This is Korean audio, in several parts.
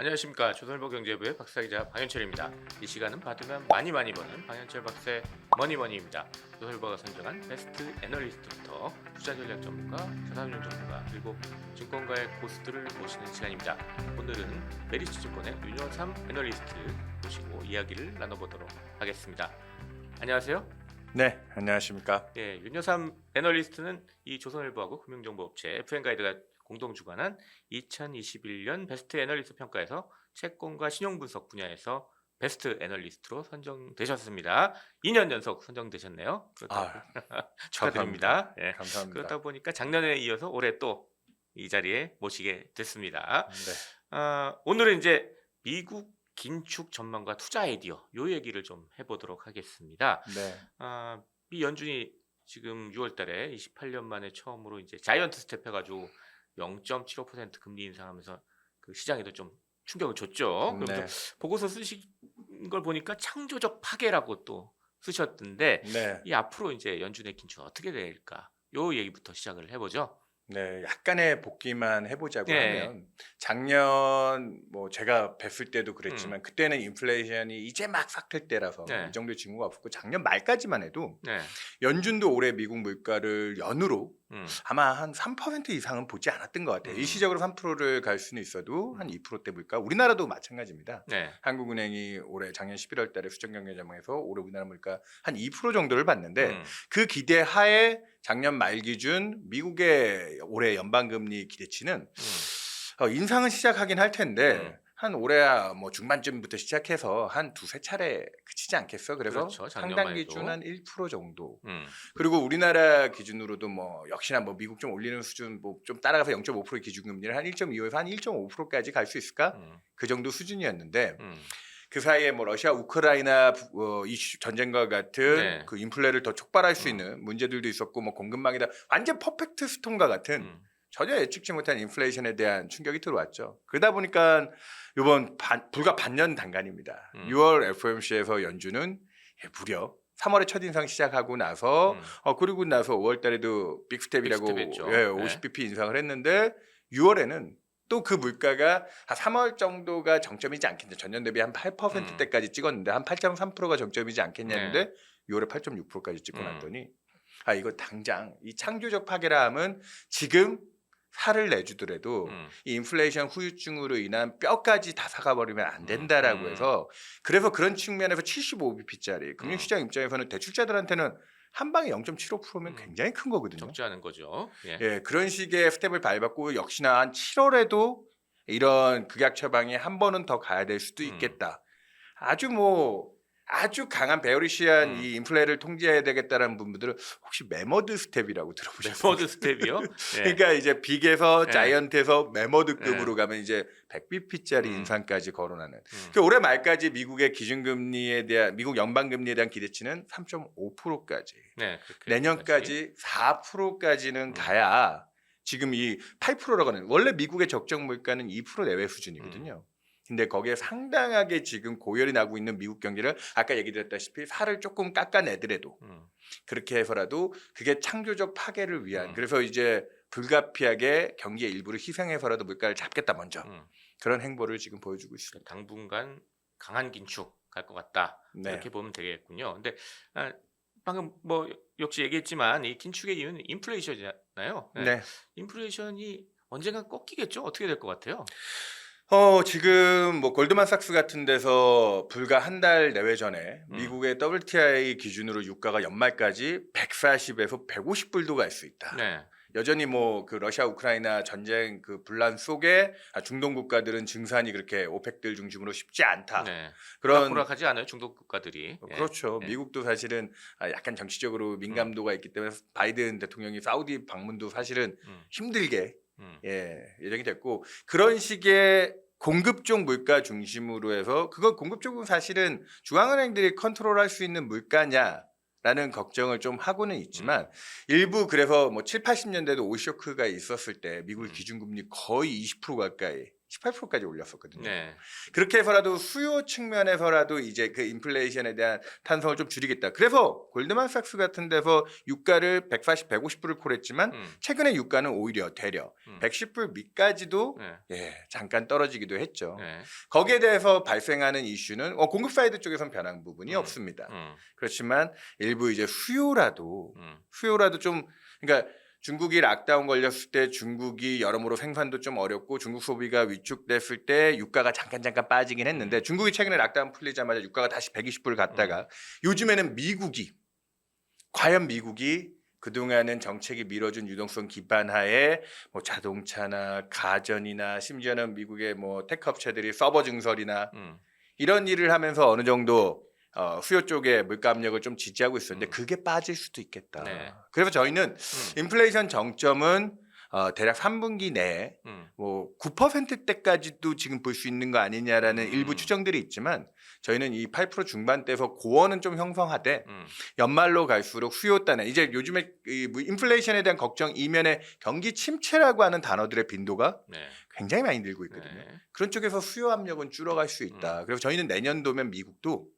안녕하십니까 조선일보 경제부의 박사 기자 방현철입니다. 이 시간은 받으면 많이 많이 버는 방현철 박사의 머니머니입니다. 조선일보가 선정한 베스트 애널리스트부터 투자 전략 전문가, 자산운용 전문가 그리고 증권가의 고수들을 모시는 시간입니다. 오늘은 메리츠 증권의 윤여삼 애널리스트를 모시고 이야기를 나눠보도록 하겠습니다. 안녕하세요. 네, 안녕하십니까. 예, 윤여삼 애널리스트는 이 조선일보하고 금융정보업체 FN가이드가 공동 주관한 2021년 베스트 애널리스트 평가에서 채권과 신용분석 분야에서 베스트 애널리스트로 선정되셨습니다. 2년 연속 선정되셨네요. 그렇다 아, 축하드립니다. 예, 감사합니다. 그렇다 보니까 작년에 이어서 올해 또 이 자리에 모시게 됐습니다. 네. 아, 오늘은 이제 미국 긴축 전망과 투자 아이디어 요 얘기를 좀 해보도록 하겠습니다. 네. 아, 미 연준이 지금 6월달에 28년 만에 처음으로 이제 자이언트 스텝 해가지고 0.75% 금리 인상하면서 그 시장에도 좀 충격을 줬죠. 네. 보고서 쓰신 걸 보니까 창조적 파괴라고 또 쓰셨던데 네. 이 앞으로 이제 연준의 긴축 어떻게 될까? 요 얘기부터 시작을 해보죠. 네, 약간의 복귀만 해보자고 네. 하면 작년 뭐 제가 뵀을 때도 그랬지만 그때는 인플레이션이 이제 막 삭틀 때라서 음. 네. 이 정도의 징후가 없고 작년 말까지만 해도 네. 연준도 올해 미국 물가를 연으로 음. 아마 한 3% 이상은 보지 않았던 것 같아요. 음. 일시적으로 3%를 갈 수는 있어도 한 2%대 물가. 우리나라도 마찬가지입니다. 네. 한국은행이 올해 작년 11월 달에 수정경제자문에서 올해 우리나라 물가 한 2% 정도를 봤는데 음. 그 기대 하에 작년 말 기준 미국의 올해 연방금리 기대치는 음. 어, 인상은 시작하긴 할 텐데 음. 한 올해 뭐 중반쯤부터 시작해서 한 두세 차례 그치지 않겠어? 그래서 그렇죠, 작년만 상당 해도. 기준 한 1% 정도. 음. 그리고 우리나라 기준으로도 뭐 역시나 뭐 미국 좀 올리는 수준 뭐 좀 따라가서 0.5% 기준금리를 한 1.25에서 한 1.5%까지 갈 수 있을까? 음. 그 정도 수준이었는데 음. 그 사이에 뭐 러시아 우크라이나 부- 어, 이슈 전쟁과 같은 네. 그 인플레를 더 촉발할 수 음. 있는 문제들도 있었고 뭐 공급망이다 완전 퍼펙트 스톰과 같은 음. 전혀 예측치 못한 인플레이션에 대한 충격이 들어왔죠. 그러다 보니까 이번 반- 불과 반년 단간입니다. 음. 6월 FOMC에서 연준은 예, 무려 3월에 첫 인상 시작하고 나서 음. 어 그리고 나서 5월 달에도 빅스텝이라고 빅스텝. 예, 네. 50bp 인상을 했는데 6월에는 또 그 물가가 한 3월 정도가 정점이지 않겠냐. 전년 대비 한 8%대까지 찍었는데 한 8.3%가 정점이지 않겠냐 했는데 6월에 8.6%까지 찍고 음. 났더니 아 이거 당장 이 창조적 파괴라 함은 지금 살을 내주더라도 음. 이 인플레이션 후유증으로 인한 뼈까지 다 사가버리면 안 된다라고 음. 해서 그래서 그런 측면에서 75bp짜리 금융시장 입장에서는 대출자들한테는 한 방에 0.75%면 음. 굉장히 큰 거거든요. 적지 않은 거죠. 예. 예, 그런 식의 스텝을 밟았고 역시나 한 7월에도 이런 극약 처방이 한 번은 더 가야 될 수도 음. 있겠다. 아주 뭐 아주 강한 베어리시한 음. 이 인플레를 통제해야 되겠다라는 분들은 혹시 메머드 스텝이라고 들어보셨어요? 메모드 스텝이요. 예. 그러니까 이제 빅에서 네. 자이언트에서 메머드급으로 가면 이제 100bp짜리 음. 인상까지 거론하는. 음. 그 올해 말까지 미국의 기준금리에 대한 미국 연방금리에 대한 기대치는 3.5%까지. 네. 내년까지 4%까지는 음. 가야 지금 이 8%라고 하는 원래 미국의 적정 물가는 2% 내외 수준이거든요. 근데 거기에 상당하게 지금 고열이 나고 있는 미국 경기를 아까 얘기 드렸다시피 살을 조금 깎아내더라도 음. 그렇게 해서라도 그게 창조적 파괴를 위한 음. 그래서 이제 불가피하게 경기의 일부를 희생해서라도 물가를 잡겠다 먼저 음. 그런 행보를 지금 보여주고 있습니다. 당분간 강한 긴축 갈 것 같다. 네. 이렇게 보면 되겠군요. 근데 아, 방금 뭐 역시 얘기했지만 이 긴축의 이유는 인플레이션이잖아요. 네. 네. 인플레이션이 언젠가 꺾이겠죠? 어떻게 될 것 같아요? 어, 지금 뭐 골드만삭스 같은 데서 불과 한 달 내외 전에 음. 미국의 WTI 기준으로 유가가 연말까지 140에서 150불도 갈 수 있다. 네. 여전히 뭐 그 러시아 우크라이나 전쟁 그 분란 속에 아, 중동 국가들은 증산이 그렇게 오펙들 중심으로 쉽지 않다. 네. 그런 호락호락하지 않아요 중동 국가들이. 어, 예. 그렇죠. 네. 미국도 사실은 아, 약간 정치적으로 민감도가 있기 때문에 바이든 대통령이 사우디 방문도 사실은 음, 힘들게 음. 예, 예정이 됐고 그런 식의 공급 쪽 물가 중심으로 해서 그건 공급 쪽은 사실은 중앙은행들이 컨트롤할 수 있는 물가냐 라는 걱정을 좀 하고는 있지만 음. 일부 그래서 뭐 7, 80년대도 오쇼크가 있었을 때 미국 음. 기준금리 거의 20% 가까이 18%까지 올렸었거든요. 네. 그렇게 해서라도 수요 측면에서라도 이제 그 인플레이션에 대한 탄성을 좀 줄이겠다. 그래서 골드만삭스 같은 데서 유가를 140, 150불을 콜했지만 음. 최근에 유가는 오히려 되려 음. 110불 밑까지도 네. 예, 잠깐 떨어지기도 했죠. 네. 거기에 대해서 발생하는 이슈는 어, 공급 사이드 쪽에선 변한 부분이 음. 없습니다. 음. 그렇지만 일부 이제 수요라도 음. 수요라도 좀 그러니까 중국이 락다운 걸렸을 때 중국이 여러모로 생산도 좀 어렵고 중국 소비가 위축됐을 때 유가가 잠깐 잠깐 빠지긴 했는데 음. 중국이 최근에 락다운 풀리자마자 유가가 다시 120불 갔다가 요즘에는 미국이 과연 미국이 그동안은 정책이 밀어준 유동성 기반하에 뭐 자동차나 가전이나 심지어는 미국의 뭐 테크 업체들이 서버 증설이나 음. 이런 일을 하면서 어느 정도 어, 수요 쪽에 물가 압력을 좀 지지하고 있었는데 음. 그게 빠질 수도 있겠다. 네. 그래서 저희는 음. 인플레이션 정점은 어, 대략 3분기 내에 음. 뭐 9%대까지도 지금 볼 수 있는 거 아니냐라는 음. 일부 추정들이 있지만 저희는 이 8% 중반대에서 고원은 좀 형성하되 음. 연말로 갈수록 수요 단에 이제 요즘에 이뭐 인플레이션에 대한 걱정 이면에 경기 침체라고 하는 단어들의 빈도가 네. 굉장히 많이 늘고 있거든요. 네. 그런 쪽에서 수요 압력은 줄어갈 수 음. 있다. 그래서 저희는 내년도면 미국도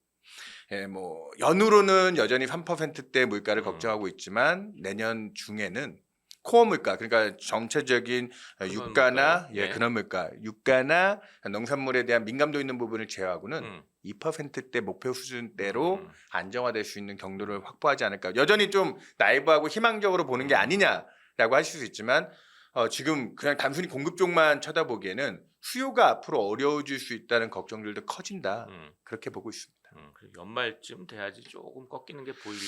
예, 뭐 연으로는 여전히 3%대 물가를 음. 걱정하고 있지만 내년 중에는 코어 물가 그러니까 전체적인 어, 근원 유가나 물가요? 예, 네. 근원 물가, 유가나 농산물에 대한 민감도 있는 부분을 제외하고는 음. 2%대 목표 수준대로 음. 안정화될 수 있는 경로를 확보하지 않을까. 여전히 좀 나이브하고 희망적으로 보는 게 음. 아니냐라고 하실 수 있지만 어, 지금 그냥 단순히 공급 쪽만 쳐다보기에는 수요가 앞으로 어려워질 수 있다는 걱정들도 커진다. 음. 그렇게 보고 있습니다. 음. 연말쯤 돼야지 조금 꺾이는 게 보일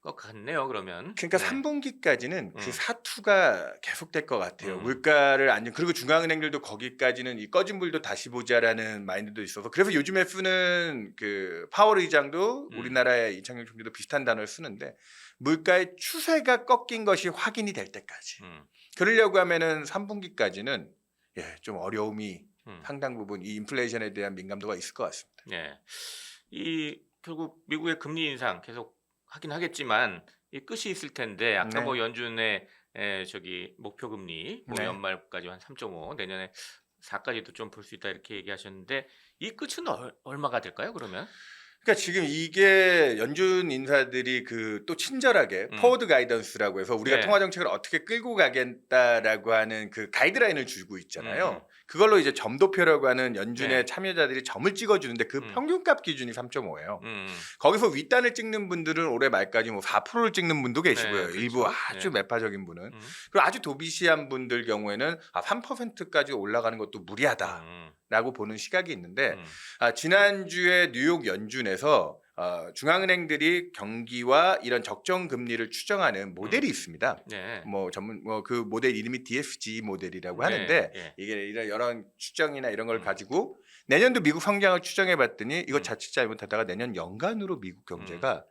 것 같네요. 그러면. 그러니까 네. 3분기까지는 그 음. 사투가 계속될 것 같아요. 음. 물가를 안정 그리고 중앙은행들도 거기까지는 이 꺼진 불도 다시 보자라는 마인드도 있어서 그래서 요즘에 쓰는 그 파월 의장도 음. 우리나라의 이창용 총리도 비슷한 단어를 쓰는데 물가의 추세가 꺾인 것이 확인이 될 때까지 음. 그러려고 하면은 3분기까지는 예, 좀 어려움이 음. 상당 부분 이 인플레이션에 대한 민감도가 있을 것 같습니다. 네. 이 결국 미국의 금리 인상 계속 하긴 하겠지만 이 끝이 있을 텐데 아까 네. 뭐 연준의 에, 저기 목표 금리 뭐 네. 연말까지 한 3.5 내년에 4까지도 좀 볼 수 있다 이렇게 얘기하셨는데 이 끝은 얼, 얼마가 될까요? 그러면? 그러니까 지금 이게 연준 인사들이 그 또 친절하게 음. 포워드 가이던스라고 해서 우리가 네. 통화 정책을 어떻게 끌고 가겠다라고 하는 그 가이드라인을 주고 있잖아요. 음. 그걸로 이제 점도표라고 하는 연준의 네. 참여자들이 점을 찍어주는데 그 음. 평균값 기준이 3.5예요. 음. 거기서 윗단을 찍는 분들은 올해 말까지 뭐 4%를 찍는 분도 계시고요. 네, 그렇죠. 일부 아주 네. 매파적인 분은 음. 그리고 아주 도비시한 분들 경우에는 아 3%까지 올라가는 것도 무리하다라고 음. 보는 시각이 있는데 음. 아, 지난주에 뉴욕 연준에서 어, 중앙은행들이 경기와 이런 적정 금리를 추정하는 모델이 있습니다. 네. 뭐 전문 뭐 그 모델 이름이 DFG 모델이라고 네, 하는데 예. 이게 이런 여러 추정이나 이런 걸 음. 가지고 내년도 미국 성장을 추정해 봤더니 이거 음. 자칫 잘못하다가 내년 연간으로 미국 경제가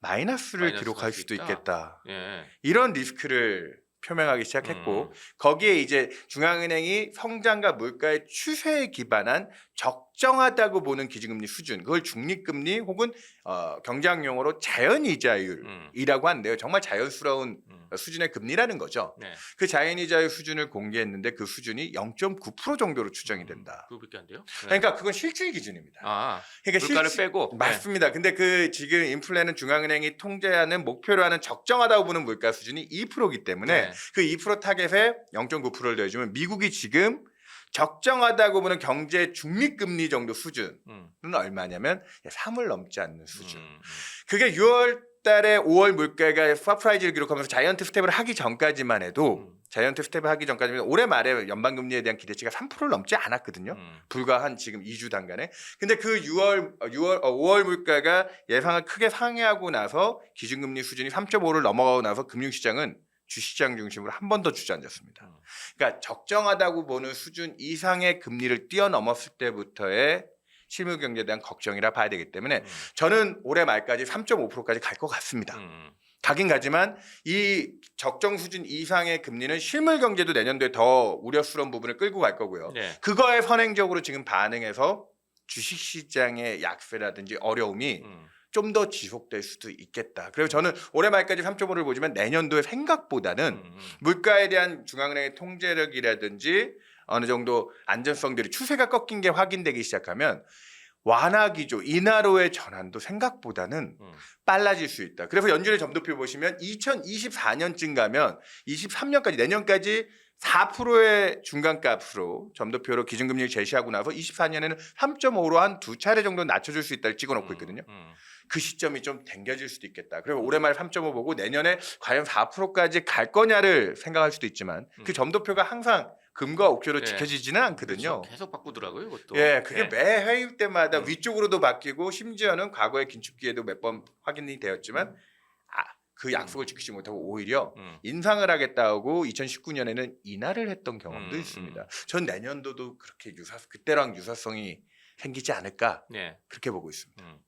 마이너스를 마이너스 기록할 수도 있다? 있겠다. 예. 이런 리스크를 표명하기 시작했고 음. 거기에 이제 중앙은행이 성장과 물가의 추세에 기반한 적정하다고 보는 기준금리 수준 그걸 중립금리 혹은 어, 경제학 용어로 자연이자율이라고 음. 하는데요 정말 자연스러운 음. 수준의 금리라는 거죠 네. 그 자연이자율 수준을 공개했는데 그 수준이 0.9% 정도로 추정이 된다 그거밖에 안 돼요? 네. 그러니까 그건 실질 기준입니다 아, 그러니까 물가를 실질- 빼고 네. 맞습니다. 근데 그 지금 인플레는 중앙은행이 통제하는 목표로 하는 적정하다고 보는 물가 수준이 2%이기 때문에 네. 그 2% 타겟에 0.9%를 더해주면 미국이 지금 적정하다고 보는 경제 중립금리 정도 수준은 음. 얼마냐면 3을 넘지 않는 수준. 음. 그게 6월 달에 5월 물가가 서프라이즈를 기록하면서 자이언트 스텝을 하기 전까지만 해도 음. 자이언트 스텝을 하기 전까지는 올해 말에 연방금리에 대한 기대치가 3%를 넘지 않았거든요. 음. 불과 한 지금 2주 단간에. 근데 그 6월, 6월, 5월 물가가 예상을 크게 상회하고 나서 기준금리 수준이 3.5를 넘어가고 나서 금융시장은 주시장 중심으로 한 번 더 주저앉았습니다. 음. 그러니까 적정하다고 보는 수준 이상의 금리를 뛰어넘었을 때부터의 실물 경제에 대한 걱정이라 봐야 되기 때문에 음. 저는 올해 말까지 3.5%까지 갈 것 같습니다. 음. 가긴 가지만 이 적정 수준 이상의 금리는 실물 경제도 내년도에 더 우려스러운 부분을 끌고 갈 거고요. 네. 그거에 선행적으로 지금 반응해서 주식 시장의 약세라든지 어려움이 음. 좀더 지속될 수도 있겠다. 그래서 저는 올해 말까지 3.5를 보지만 내년도에 생각보다는 음, 음. 물가에 대한 중앙은행의 통제력이라든지 어느 정도 안전성들이 추세가 꺾인 게 확인되기 시작하면 완화 기조, 인하로의 전환도 생각보다는 음. 빨라질 수 있다. 그래서 연준의 점도표 보시면 2024년쯤 가면 23년까지 내년까지 4%의 중간값으로 점도표로 기준금리를 제시하고 나서 24년에는 3.5로 한 두 차례 정도 낮춰줄 수 있다를 찍어놓고 있거든요. 음, 그 시점이 좀 당겨질 수도 있겠다. 그리고 올해 말 3.5 보고 내년에 과연 4%까지 갈 거냐를 생각할 수도 있지만 그 음. 점도표가 항상 금과 옥조로 네. 지켜지지는 않거든요. 그렇죠. 계속 바꾸더라고요, 이것도. 예, 그게 네. 매 회의 때마다 음. 위쪽으로도 바뀌고 심지어는 과거의 긴축기에도 몇 번 확인이 되었지만 아, 그 약속을 지키지 못하고 오히려 음. 인상을 하겠다고 2019년에는 인하를 했던 경험도 음, 있습니다. 음. 전 내년도도 그렇게 유사 그때랑 유사성이 생기지 않을까 네. 그렇게 보고 있습니다. 음.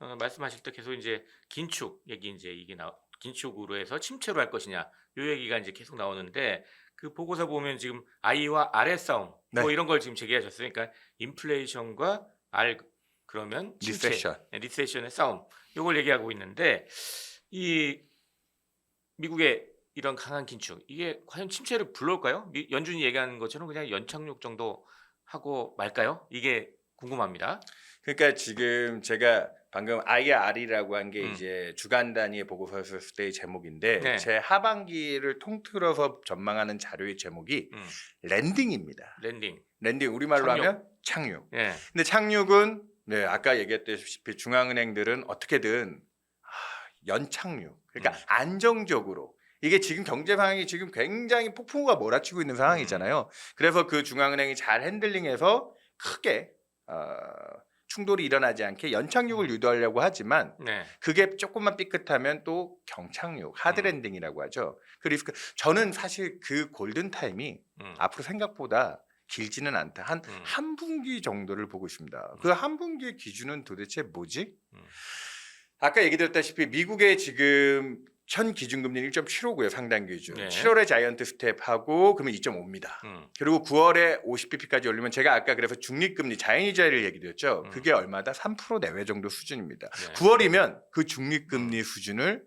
어, 말씀하실 때 계속 이제 긴축 얘기 이제 이게 나 긴축으로 해서 침체로 할 것이냐 요 얘기가 이제 계속 나오는데 그 보고서 보면 지금 I와 R의 싸움 뭐 네. 이런 걸 지금 제기하셨어요. 그러니까 인플레이션과 R 그러면 침체, 리세션. 네, 리세션의 싸움 요걸 얘기하고 있는데 이 미국의 이런 강한 긴축 이게 과연 침체를 불러올까요? 미- 연준이 얘기하는 것처럼 그냥 연착륙 정도 하고 말까요? 이게 궁금합니다. 그러니까 지금 제가 방금 IR이라고 한 게 음. 이제 주간 단위의 보고서였을 때의 제목인데 네. 제 하반기를 통틀어서 전망하는 자료의 제목이 음. 랜딩입니다. 랜딩. 랜딩 우리말로 착륙. 하면 착륙. 예. 근데 착륙은 네 아까 얘기했다시피 중앙은행들은 어떻게든 아, 연착륙 그러니까 음. 안정적으로 이게 지금 경제 상황이 지금 굉장히 폭풍우가 몰아치고 있는 상황이잖아요. 그래서 그 중앙은행이 잘 핸들링해서 크게 어, 충돌이 일어나지 않게 연착륙을 유도하려고 하지만 네. 그게 조금만 삐끗하면 또 경착륙 하드랜딩이라고 하죠. 그 리스크 저는 사실 그 골든 타임이 음. 앞으로 생각보다 길지는 않다. 한 음. 한 분기 정도를 보고 있습니다. 그 한 분기의 기준은 도대체 뭐지? 음. 아까 얘기 드렸다시피 미국의 지금 현 기준금리는 1.75고요. 상당 기준. 네. 7월에 자이언트 스텝하고 그러면 2.5입니다. 음. 그리고 9월에 50bp까지 올리면 제가 아까 그래서 중립금리 자연이자를 얘기 드렸죠. 음. 그게 얼마다 3% 내외 정도 수준입니다. 네. 9월이면 그 중립금리 수준을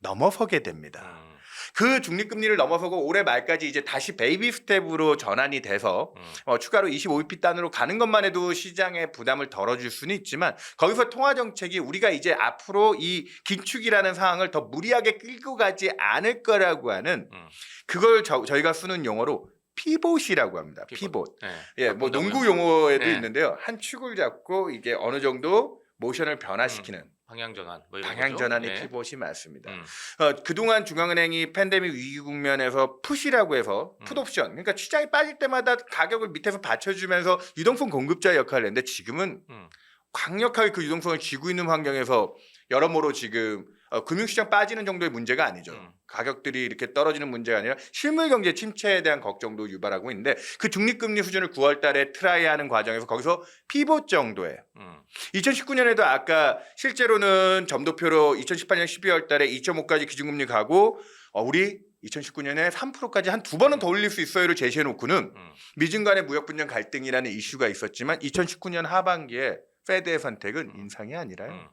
넘어서게 됩니다. 음. 그 중립금리를 넘어서고 올해 말까지 이제 다시 베이비 스텝으로 전환이 돼서 음. 어, 추가로 25bp 단으로 가는 것만 해도 시장의 부담을 덜어줄 수는 있지만 거기서 통화 정책이 우리가 이제 앞으로 이 긴축이라는 상황을 더 무리하게 끌고 가지 않을 거라고 하는 음. 그걸 저, 저희가 쓰는 용어로 피봇이라고 합니다. 피봇. 피봇. 네. 예, 뭐? 농구 용어에도 네. 있는데요. 한 축을 잡고 이게 어느 정도 모션을 변화시키는 방향 전환. 뭐 이런 방향? 전환의 네. 피봇이 맞습니다. 음. 어, 그동안 중앙은행이 팬데믹 위기 국면에서 푸시라고 해서 음. 풋옵션 그러니까 시장이 빠질 때마다 가격을 밑에서 받쳐주면서 유동성 공급자 역할을 했는데 지금은 음. 강력하게 그 유동성을 쥐고 있는 환경에서 여러모로 지금 어, 금융시장 빠지는 정도의 문제가 아니죠. 음. 가격들이 이렇게 떨어지는 문제가 아니라 실물 경제 침체에 대한 걱정도 유발하고 있는데 그 중립금리 수준을 9월 달에 트라이하는 과정에서 거기서 피봇 정도의 음. 2019년에도 아까 실제로는 점도표로 2018년 12월 달에 2.5까지 기준금리 가고 어, 우리 2019년에 3%까지 한 두 번은 더 올릴 수 있어요를 제시해 놓고는 음. 미중 간의 무역 분쟁 갈등이라는 이슈가 있었지만 2019년 하반기에 페드의 선택은 음. 인상이 아니라요. 음.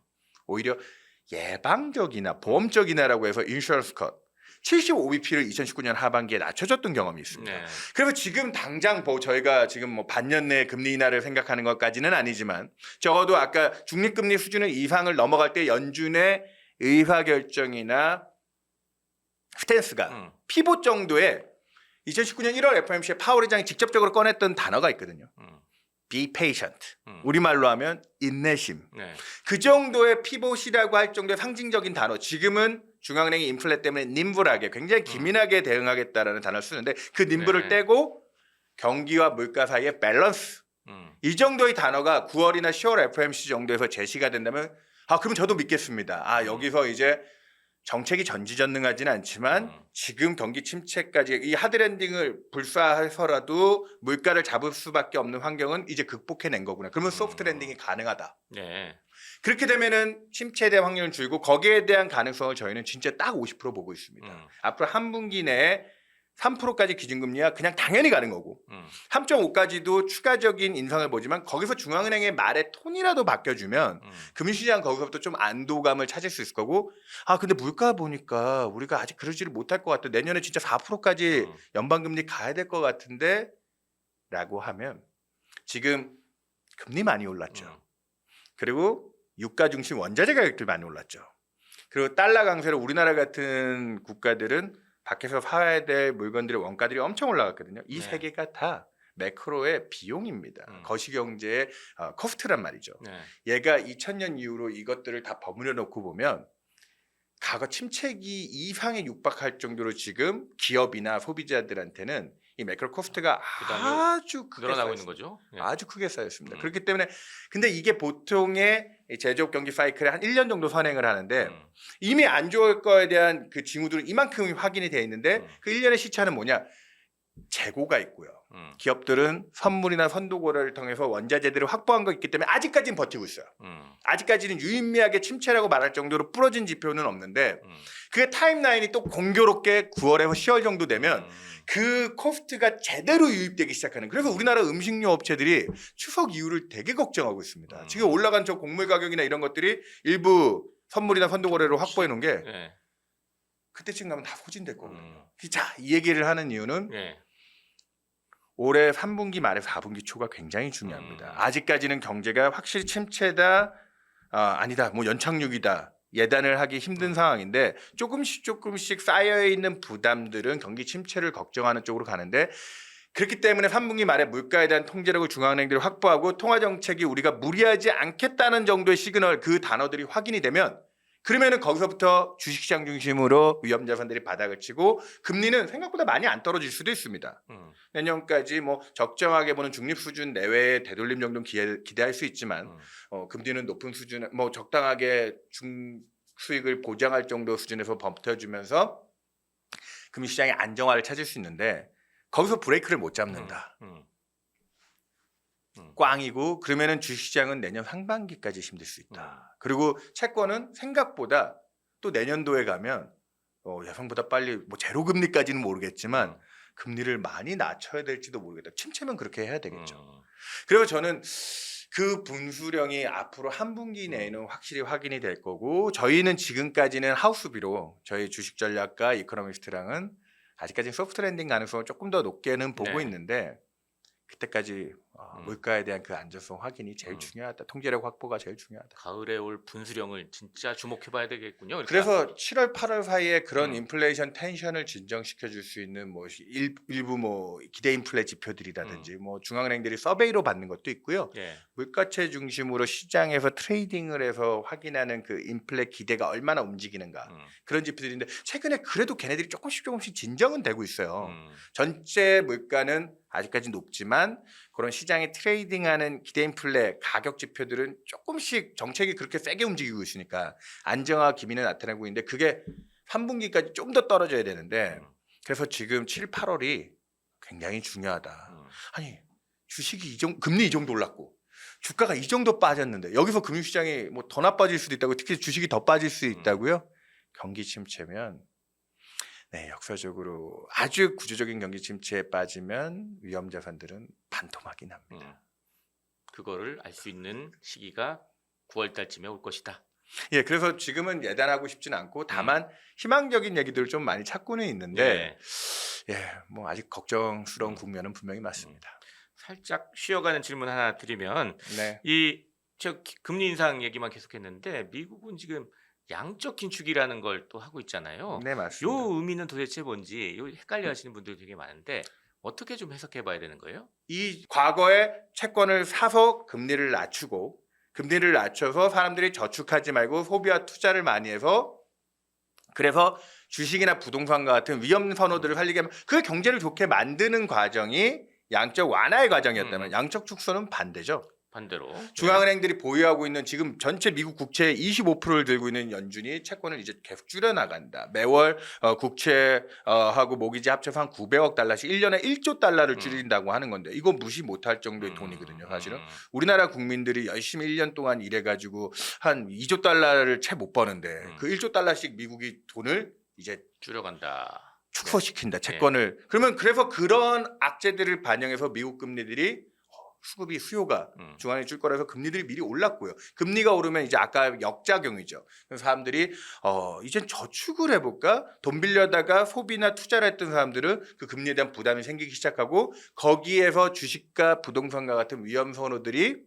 오히려 예방적이나 보험적이나라고 해서 인슈런스 컷 75bp를 2019년 하반기에 낮춰줬던 경험이 있습니다. 네. 그래서 지금 당장 뭐 저희가 지금 뭐 반년 내 금리 인하를 생각하는 것까지는 아니지만 적어도 아까 중립금리 수준을 이상을 넘어갈 때 연준의 의사 결정이나 스탠스가 음. 피봇 정도의 2019년 1월 FOMC에 파월 의장이 직접적으로 꺼냈던 단어가 있거든요. 음. Be patient. 음. 우리말로 하면 인내심. 네. 그 정도의 피봇이라고 할 정도의 상징적인 단어. 지금은 중앙은행이 인플레 때문에 nim블하게 굉장히 기민하게 대응하겠다라는 단어를 쓰는데 그 nim블을 네. 떼고 경기와 물가 사이의 밸런스. 음. 이 정도의 단어가 9월이나 10월 FOMC 정도에서 제시가 된다면 아 그럼 저도 믿겠습니다. 아 음. 여기서 이제 정책이 전지전능하지는 않지만 음. 지금 경기 침체까지 이 하드랜딩을 불사해서라도 물가를 잡을 수밖에 없는 환경은 이제 극복해낸 거구나. 그러면 음. 소프트 랜딩이 가능하다. 네. 그렇게 되면은 침체에 대한 확률은 줄고 거기에 대한 가능성을 저희는 진짜 딱 50% 보고 있습니다. 음. 앞으로 한 분기 내에 3%까지 기준금리야 그냥 당연히 가는 거고 음. 3.5까지도 추가적인 인상을 보지만 거기서 중앙은행의 말의 톤이라도 바뀌어주면 음. 금융시장 거기서부터 좀 안도감을 찾을 수 있을 거고 아 근데 물가 보니까 우리가 아직 그러지를 못할 것 같아 내년에 진짜 4%까지 음. 연방금리 가야 될 것 같은데 라고 하면 지금 금리 많이 올랐죠 음. 그리고 유가 중심 원자재 가격들 많이 올랐죠 그리고 달러 강세로 우리나라 같은 국가들은 밖에서 사야 될 물건들의 원가들이 엄청 올라갔거든요 이 네. 세 개가 다 매크로의 비용입니다 음. 거시경제의 어, 커스트란 말이죠 네. 얘가 2000년 이후로 이것들을 다 버무려 놓고 보면 과거 침체기 이상에 육박할 정도로 지금 기업이나 소비자들한테는 이 매크로 코스트가 부담이 아주 크게 늘어나고 쌓였습니다. 있는 거죠. 예. 아주 크게 쌓였습니다. 음. 그렇기 때문에 근데 이게 보통의 이 제조업 경기 사이클에 한 1년 정도 선행을 하는데 음. 이미 안 좋을 거에 대한 그 징후들은 이만큼 확인이 돼 있는데 음. 그 1년의 시차는 뭐냐? 재고가 있고요. 음. 기업들은 선물이나 선도고를 통해서 원자재들을 확보한 거 있기 때문에 아직까지는 버티고 있어요. 음. 아직까지는 유의미하게 침체라고 말할 정도로 부러진 지표는 없는데 음. 그 타임라인이 또 공교롭게 9월에서 10월 정도 되면 음. 그 코스트가 제대로 유입되기 시작하는 그래서 우리나라 음식료 업체들이 추석 이후를 되게 걱정하고 있습니다. 음. 지금 올라간 저 곡물 가격이나 이런 것들이 일부 선물이나 선도거래로 확보해 놓은 게 예. 그때쯤 가면 다 소진될 거거든요. 음. 자, 이 얘기를 하는 이유는 예. 올해 3분기 말에서 4분기 초가 굉장히 중요합니다. 음. 아직까지는 경제가 확실히 침체다, 아, 아니다, 뭐 연착륙이다. 예단을 하기 힘든 음. 상황인데 조금씩 조금씩 쌓여 있는 부담들은 경기 침체를 걱정하는 쪽으로 가는데 그렇기 때문에 3분기 말에 물가에 대한 통제력을 중앙은행들이 확보하고 통화 정책이 우리가 무리하지 않겠다는 정도의 시그널 그 단어들이 확인이 되면 그러면은 거기서부터 주식시장 중심으로 위험 자산들이 바닥을 치고 금리는 생각보다 많이 안 떨어질 수도 있습니다. 음. 내년까지 뭐 적정하게 보는 중립 수준 내외의 되돌림 정도는 기대, 기대할 수 있지만 음. 어, 금리는 높은 수준, 뭐 적당하게 중 수익을 보장할 정도 수준에서 버텨주면서 금융 시장의 안정화를 찾을 수 있는데 거기서 브레이크를 못 잡는다. 음. 꽝이고 그러면은 주식시장은 내년 상반기까지 힘들 수 있다. 음. 그리고 채권은 생각보다 또 내년도에 가면 어, 예상보다 빨리 뭐 제로 금리까지는 모르겠지만 음. 금리를 많이 낮춰야 될지도 모르겠다. 침체면 그렇게 해야 되겠죠. 음. 그래서 저는 그 분수령이 앞으로 한 음. 분기 내에는 확실히 확인이 될 거고 저희는 지금까지는 하우스비로 저희 주식 전략가 이코노미스트랑은 아직까지 소프트 랜딩 가능성을 조금 더 높게는 보고 네. 있는데 그때까지 어, 음. 물가에 대한 그 안전성 확인이 제일 음. 중요하다. 통제력 확보가 제일 중요하다. 가을에 올 분수령을 진짜 주목해봐야 되겠군요. 그래서 7월 8월 사이에 그런 음. 인플레이션 텐션을 진정시켜 줄 수 있는 뭐 일, 일부 뭐 기대 인플레 지표들이라든지 뭐 중앙은행들이 서베이로 받는 것도 있고요. 예. 물가채 중심으로 시장에서 트레이딩을 해서 확인하는 그 인플레 기대가 얼마나 움직이는가 음. 그런 지표들인데 최근에 그래도 걔네들이 조금씩 조금씩 진정은 되고 있어요. 음. 전체 물가는 아직까지 높지만 그런 시장에 트레이딩하는 기대 인플레 가격 지표들은 조금씩 정책이 그렇게 세게 움직이고 있으니까 안정화 기미는 나타나고 있는데 그게 3분기까지 좀 더 떨어져야 되는데 음. 그래서 지금 7, 8월이 굉장히 중요하다. 음. 아니 주식이 이 정도 금리 이 정도 올랐고 주가가 이 정도 빠졌는데 여기서 금융시장이 뭐 더 나빠질 수도 있다고 특히 주식이 더 빠질 수 있다고요? 경기 침체면 네 역사적으로 아주 구조적인 경기 침체에 빠지면 위험 자산들은 반토막이 납니다. 음. 그거를 알 수 있는 시기가 9월 달쯤에 올 것이다. 예, 그래서 지금은 예단하고 싶지는 않고 다만 희망적인 얘기들을 좀 많이 찾고는 있는데 예. 예, 뭐 아직 걱정스러운 음. 국면은 분명히 맞습니다. 살짝 쉬어가는 질문 하나 드리면 네. 이저 금리 인상 얘기만 계속했는데 미국은 지금 양적 긴축이라는 걸 또 하고 있잖아요. 네, 맞습니다. 요 의미는 도대체 뭔지 요 헷갈려 하시는 분들이 되게 많은데 어떻게 좀 해석해 봐야 되는 거예요? 이 과거에 채권을 사서 금리를 낮추고 금리를 낮춰서 사람들이 저축하지 말고 소비와 투자를 많이 해서 그래서 주식이나 부동산과 같은 위험 선호들을 살리게 하면 그 경제를 좋게 만드는 과정이 양적 완화의 과정이었다면 음. 양적 축소는 반대죠. 반대로 중앙은행들이 보유하고 있는 지금 전체 미국 국채의 25%를 들고 있는 연준이 채권을 이제 계속 줄여 나간다. 매월 어, 국채하고 모기지 합쳐서 한 900억 달러씩 1년에 1조 달러를 음. 줄인다고 하는 건데 이거 무시 못할 정도의 음, 돈이거든요, 사실은. 음, 우리나라 국민들이 열심히 1년 동안 일해 가지고 한 2조 달러를 채 못 버는데 음. 그 1조 달러씩 미국이 돈을 이제 줄여간다. 축소시킨다 채권을 그러면 그래서 그런 악재들을 반영해서 미국 금리들이 어, 수급이 수요가 음. 중앙에 줄 거라서 금리들이 미리 올랐고요. 금리가 오르면 이제 아까 역작용이죠. 그래서 사람들이 어 이젠 저축을 해볼까? 돈 빌려다가 소비나 투자를 했던 사람들은 그 금리에 대한 부담이 생기기 시작하고 거기에서 주식과 부동산과 같은 위험 선호들이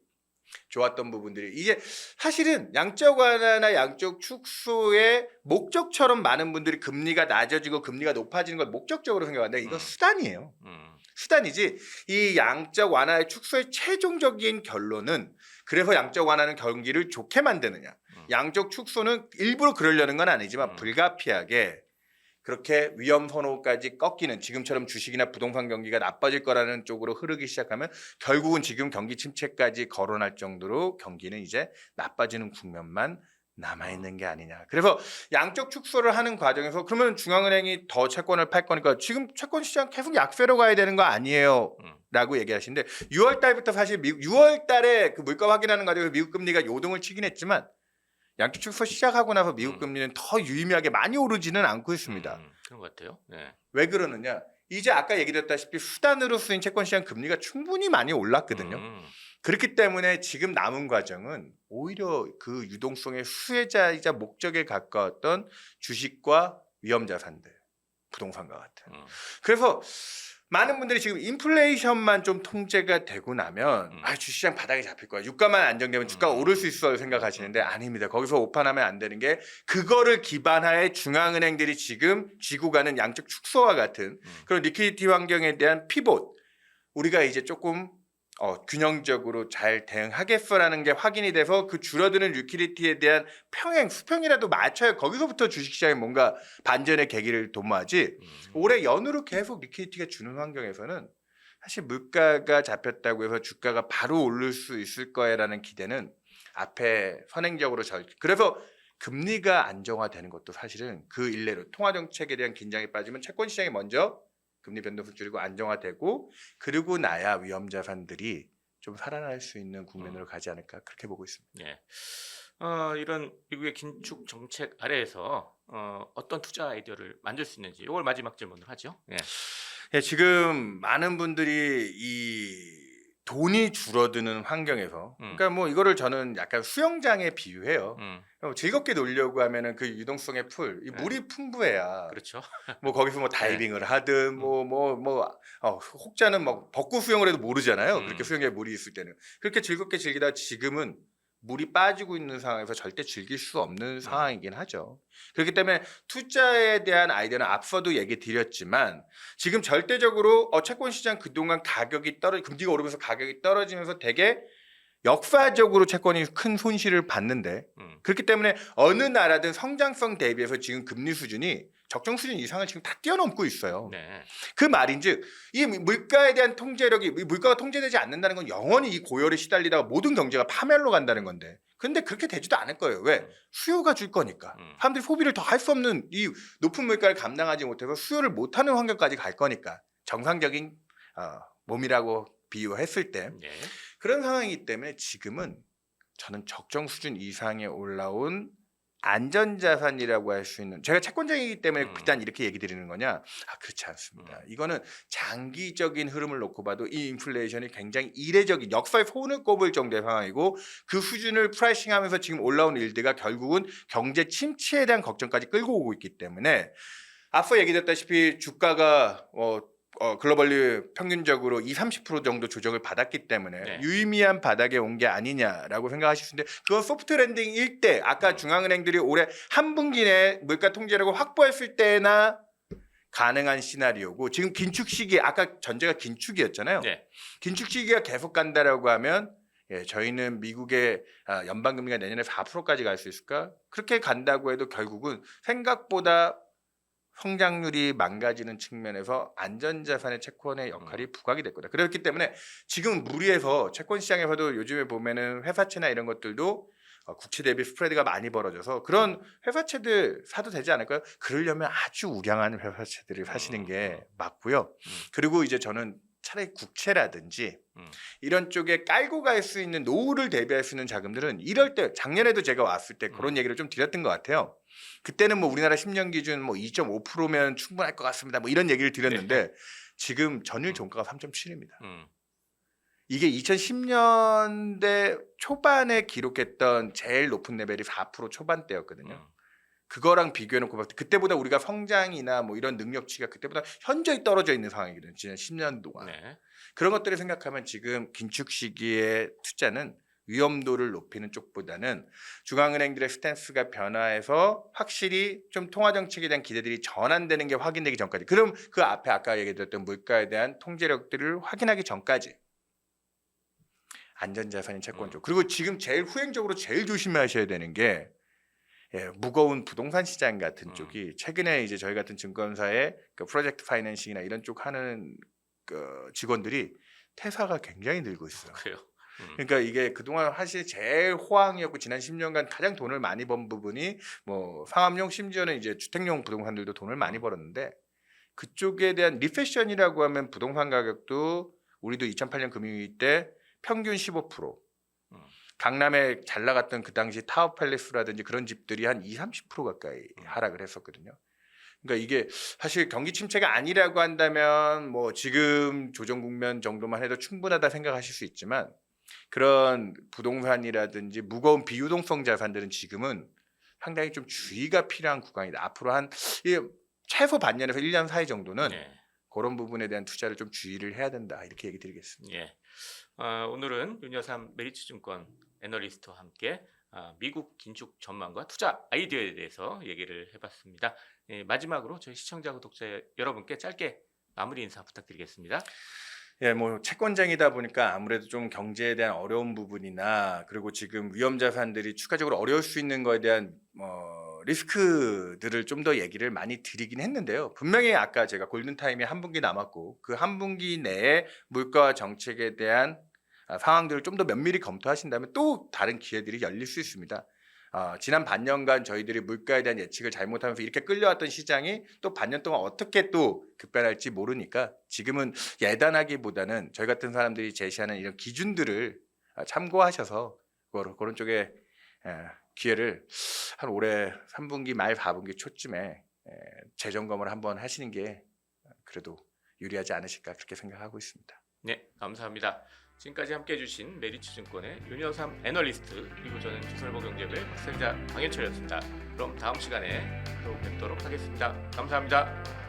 좋았던 부분들이 이게 사실은 양적 완화나 양적 축소의 목적처럼 많은 분들이 금리가 낮아지고 금리가 높아지는 걸 목적적으로 생각하는데 이건 음. 수단이에요. 음. 수단이지 이 양적 완화의 축소의 최종적인 결론은 그래서 양적 완화는 경기를 좋게 만드느냐 음. 양적 축소는 일부러 그러려는 건 아니지만 음. 불가피하게 그렇게 위험 선호까지 꺾이는 지금처럼 주식이나 부동산 경기가 나빠질 거라는 쪽으로 흐르기 시작하면 결국은 지금 경기 침체까지 거론할 정도로 경기는 이제 나빠지는 국면만 남아 있는 게 아니냐. 그래서 양적 축소를 하는 과정에서 그러면 중앙은행이 더 채권을 팔 거니까 지금 채권 시장 계속 약세로 가야 되는 거 아니에요? 음. 라고 얘기하시는데 6월 달부터 사실 미국 6월 달에 그 물가 확인하는 과정에서 미국 금리가 요동을 치긴 했지만 양적 축소 시작하고 나서 미국 음. 금리는 더 유의미하게 많이 오르지는 않고 있습니다. 음, 그런 것 같아요. 네. 왜 그러느냐? 이제 아까 얘기드렸다시피 수단으로 쓰인 채권 시장 금리가 충분히 많이 올랐거든요. 음. 그렇기 때문에 지금 남은 과정은 오히려 그 유동성의 수혜자이자 목적에 가까웠던 주식과 위험 자산들, 부동산과 같은. 음. 그래서 많은 분들이 지금 인플레이션만 좀 통제가 되고 나면 음. 아 주시장 바닥에 잡힐 거야. 유가만 안정되면 주가가 음. 오를 수 있어 생각하시는데 아닙니다. 거기서 오판하면 안 되는 게 그거를 기반하에 중앙은행들이 지금 쥐고 가는 양적 축소와 같은 음. 그런 리퀴디티 환경에 대한 피봇 우리가 이제 조금 어, 균형적으로 잘 대응하겠어라는 게 확인이 돼서 그 줄어드는 리퀴디티에 대한 평행 수평이라도 맞춰야 거기서부터 주식시장에 뭔가 반전의 계기를 도모하지 음. 올해 연으로 계속 리퀴디티가 주는 환경에서는 사실 물가가 잡혔다고 해서 주가가 바로 오를 수 있을 거야라는 기대는 앞에 선행적으로 절 그래서 금리가 안정화되는 것도 사실은 그 일례로 통화 정책에 대한 긴장이 빠지면 채권 시장이 먼저 금리 변동성 줄이고 안정화되고 그리고 나야 위험 자산들이 좀 살아날 수 있는 국면으로 가지 않을까 그렇게 보고 있습니다. 예. 어, 이런 미국의 긴축 정책 아래에서 어, 어떤 투자 아이디어를 만들 수 있는지 이걸 마지막 질문으로 하죠. 예. 예, 지금 많은 분들이 이 돈이 줄어드는 환경에서 음. 그러니까 뭐 이거를 저는 약간 수영장에 비유해요. 음, 어, 즐겁게 놀려고 하면은 그 유동성의 풀, 이 네. 물이 풍부해야 그렇죠. 뭐 거기서 뭐 다이빙을 하든 뭐 뭐뭐 어, 혹자는 막 벚꽃 수영을 해도 모르잖아요. 음. 그렇게 수영에 물이 있을 때는 그렇게 즐겁게 즐기다 지금은 물이 빠지고 있는 상황에서 절대 즐길 수 없는 상황이긴 하죠. 그렇기 때문에 투자에 대한 아이디어는 앞서도 얘기 드렸지만 지금 절대적으로 어, 채권 시장 그동안 가격이 떨어 금리가 오르면서 가격이 떨어지면서 되게 역사적으로 채권이 큰 손실을 봤는데 음, 그렇기 때문에 어느 나라든 성장성 대비해서 지금 금리 수준이 적정 수준 이상을 지금 다 뛰어넘고 있어요. 네. 그 말인즉 이 물가에 대한 통제력이 이 물가가 통제되지 않는다는 건 영원히 이 고열에 시달리다가 모든 경제가 파멸로 간다는 건데. 근데 그렇게 되지도 않을 거예요. 왜? 음. 수요가 줄 거니까. 음. 사람들이 소비를 더 할 수 없는 이 높은 물가를 감당하지 못해서 수요를 못 하는 환경까지 갈 거니까. 정상적인 어, 몸이라고 비유했을 때 예. 그런 상황이기 때문에 지금은 저는 적정 수준 이상에 올라온 안전자산이라고 할 수 있는 제가 채권장이기 때문에 음. 일단 이렇게 얘기 드리는 거냐? 아 그렇지 않습니다. 이거는 장기적인 흐름을 놓고 봐도 이 인플레이션이 굉장히 이례적인 역사의 손을 꼽을 정도의 상황이고 그 수준을 프라이싱하면서 지금 올라온 일들가 결국은 경제 침체에 대한 걱정까지 끌고 오고 있기 때문에 앞서 얘기했다시피 주가가 어, 어, 글로벌리 평균적으로 2, 30% 정도 조정을 받았기 때문에 네. 유의미한 바닥에 온 게 아니냐라고 생각하실 수 있는데 그건 소프트 랜딩일 때 아까 음. 중앙은행들이 올해 한 분기 내에 물가 통제력을 확보했을 때나 가능한 시나리오고 지금 긴축 시기 아까 전제가 긴축이었잖아요. 네. 긴축 시기가 계속 간다라고 하면 예, 저희는 미국의 아, 연방 금리가 내년에 4%까지 갈 수 있을까? 그렇게 간다고 해도 결국은 생각보다 성장률이 망가지는 측면에서 안전자산의 채권의 역할이 부각이 될 거다. 그렇기 때문에 지금 무리해서 채권 시장에서도 요즘에 보면은 회사채나 이런 것들도 어, 국채 대비 스프레드가 많이 벌어져서 그런 회사채들 사도 되지 않을까요? 그러려면 아주 우량한 회사채들을 사시는 게 맞고요. 그리고 이제 저는 차라리 국채라든지 음. 이런 쪽에 깔고 갈 수 있는 노후를 대비할 수 있는 자금들은 이럴 때 작년에도 제가 왔을 때 그런 음. 얘기를 좀 드렸던 것 같아요. 그때는 뭐 우리나라 10년 기준 뭐 2.5%면 충분할 것 같습니다. 뭐 이런 얘기를 드렸는데 지금 전일 종가가 3.7입니다. 음. 이게 2010년대 초반에 기록했던 제일 높은 레벨이 4% 초반대였거든요. 음. 그거랑 비교해놓고 봤을 때 그때보다 우리가 성장이나 뭐 이런 능력치가 그때보다 현저히 떨어져 있는 상황이거든요. 지난 10년 동안. 네. 그런 것들을 생각하면 지금 긴축 시기의 투자는 위험도를 높이는 쪽보다는 중앙은행들의 스탠스가 변화해서 확실히 좀 통화 정책에 대한 기대들이 전환되는 게 확인되기 전까지 그럼 그 앞에 아까 얘기드렸던 물가에 대한 통제력들을 확인하기 전까지 안전자산인 채권 쪽 그리고 지금 제일 후행적으로 제일 조심하셔야 되는 게 예, 무거운 부동산 시장 같은 음. 쪽이 최근에 이제 저희 같은 증권사의 그 프로젝트 파이낸싱이나 이런 쪽 하는 그 직원들이 퇴사가 굉장히 늘고 있어요. 그래요. 음. 그러니까 이게 그동안 사실 제일 호황이었고 지난 10년간 가장 돈을 많이 번 부분이 뭐 상업용 심지어는 이제 주택용 부동산들도 돈을 많이 벌었는데 그쪽에 대한 리세션이라고 하면 부동산 가격도 우리도 2008년 금융위기 때 평균 15% 음. 강남에 잘 나갔던 그 당시 타워 팰리스라든지 그런 집들이 한 2, 30% 가까이 음. 하락을 했었거든요. 그러니까 이게 사실 경기 침체가 아니라고 한다면 뭐 지금 조정 국면 정도만 해도 충분하다 생각하실 수 있지만 그런 부동산이라든지 무거운 비유동성 자산들은 지금은 상당히 좀 주의가 필요한 구간이다. 앞으로 한 이, 최소 반년에서 1년 사이 정도는 네. 그런 부분에 대한 투자를 좀 주의를 해야 된다. 이렇게 얘기 드리겠습니다. 예. 어, 오늘은 윤여삼 메리츠증권 애널리스트와 함께 아, 미국 긴축 전망과 투자 아이디어에 대해서 얘기를 해봤습니다. 예, 마지막으로 저희 시청자 구독자 여러분께 짧게 마무리 인사 부탁드리겠습니다. 예, 뭐 채권장이다 보니까 아무래도 좀 경제에 대한 어려운 부분이나 그리고 지금 위험 자산들이 추가적으로 어려울 수 있는 거에 대한 어, 리스크들을 좀 더 얘기를 많이 드리긴 했는데요. 분명히 아까 제가 골든 타임이 한 분기 남았고 그 한 분기 내에 물가 정책에 대한 아, 상황들을 좀 더 면밀히 검토하신다면 또 다른 기회들이 열릴 수 있습니다. 어, 지난 반년간 저희들이 물가에 대한 예측을 잘못하면서 이렇게 끌려왔던 시장이 또 반년 동안 어떻게 또 급변할지 모르니까 지금은 예단하기보다는 저희 같은 사람들이 제시하는 이런 기준들을 아, 참고하셔서 그런, 쪽에 에, 기회를 한 올해 3분기 말 4분기 초쯤에 에, 재점검을 한번 하시는 게 그래도 유리하지 않으실까 그렇게 생각하고 있습니다. 네, 감사합니다. 지금까지 함께 해 주신 메리츠증권의 윤여삼 애널리스트 그리고 저는 조선일보경제부의 박사자 강현철이었습니다. 그럼 다음 시간에 또 뵙도록 하겠습니다. 감사합니다.